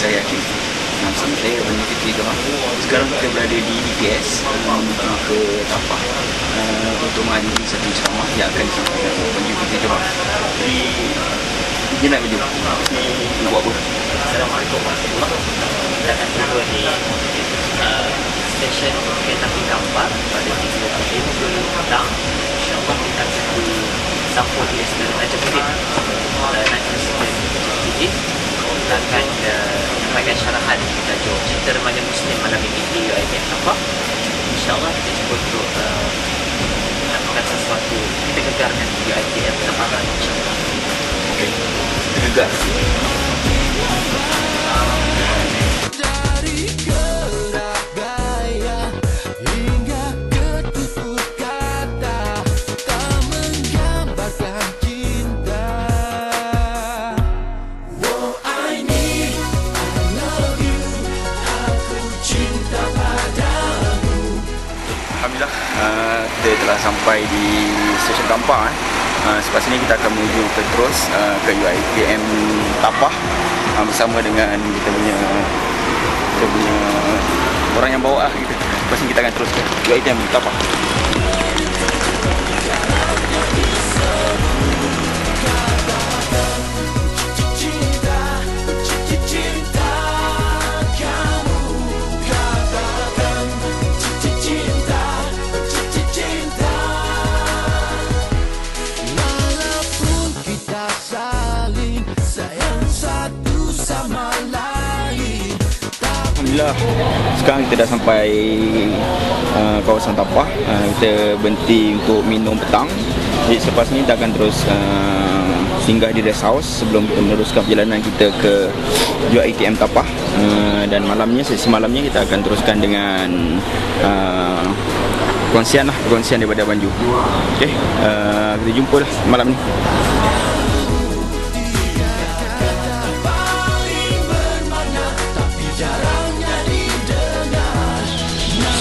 Saya Hakim. Nama sama saya Abang Fitri Jamaah. Sekarang kita berada di DPS menuju ke Tapah uh, untuk menghadiri satu ceramah yang akan disampaikan oleh Fitri Jamaah. Jadi, dia nak baju. Nak buat UITM Kampar insyaAllah. Okey. Kita Alhamdulillah uh, kita telah sampai di stesen Tampar eh. Uh, selepas ini kita akan menuju ke terus uh, ke UiTM Tapah uh, bersama dengan kita punya kita punya orang yang bawa lah kita. Lepas ini kita akan terus ke UiTM Tapah. Alhamdulillah sekarang kita dah sampai uh, kawasan Tapah. Uh, kita berhenti untuk minum petang. Jadi selepas ni kita akan terus uh, singgah di rest house sebelum kita meneruskan perjalanan kita ke UiTM Tapah. Uh, dan malamnya sesi malamnya kita akan teruskan dengan uh, perkongsian lah perkongsian daripada Banju. Okey, uh, kita jumpa lah malam ni.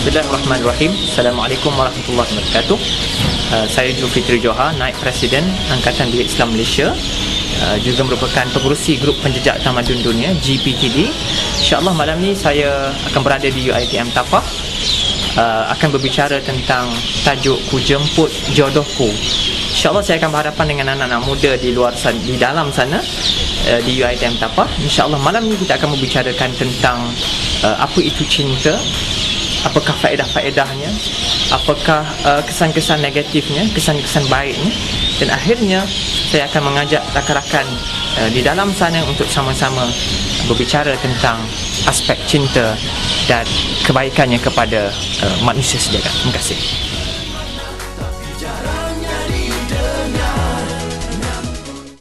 Bismillahirrahmanirrahim. Assalamualaikum warahmatullahi wabarakatuh. Uh, saya Zulfitri Johar, Naib Presiden Angkatan Bilik Islam Malaysia. Uh, juga merupakan pengurusi Grup Penjejak Tamadun Dunia GPTD. InsyaAllah malam ni saya akan berada di UiTM Tapah uh, akan berbicara tentang tajuk Ku Jemput Jodohku. InsyaAllah saya akan berhadapan dengan anak-anak muda di luar sana, di dalam sana uh, di UiTM Tapah. InsyaAllah malam ni kita akan membicarakan tentang uh, apa itu cinta, apakah faedah-faedahnya, apakah uh, kesan-kesan negatifnya, kesan-kesan baiknya dan akhirnya saya akan mengajak rakan-rakan uh, di dalam sana untuk sama-sama berbicara tentang aspek cinta dan kebaikannya kepada uh, manusia sejagat. Terima kasih.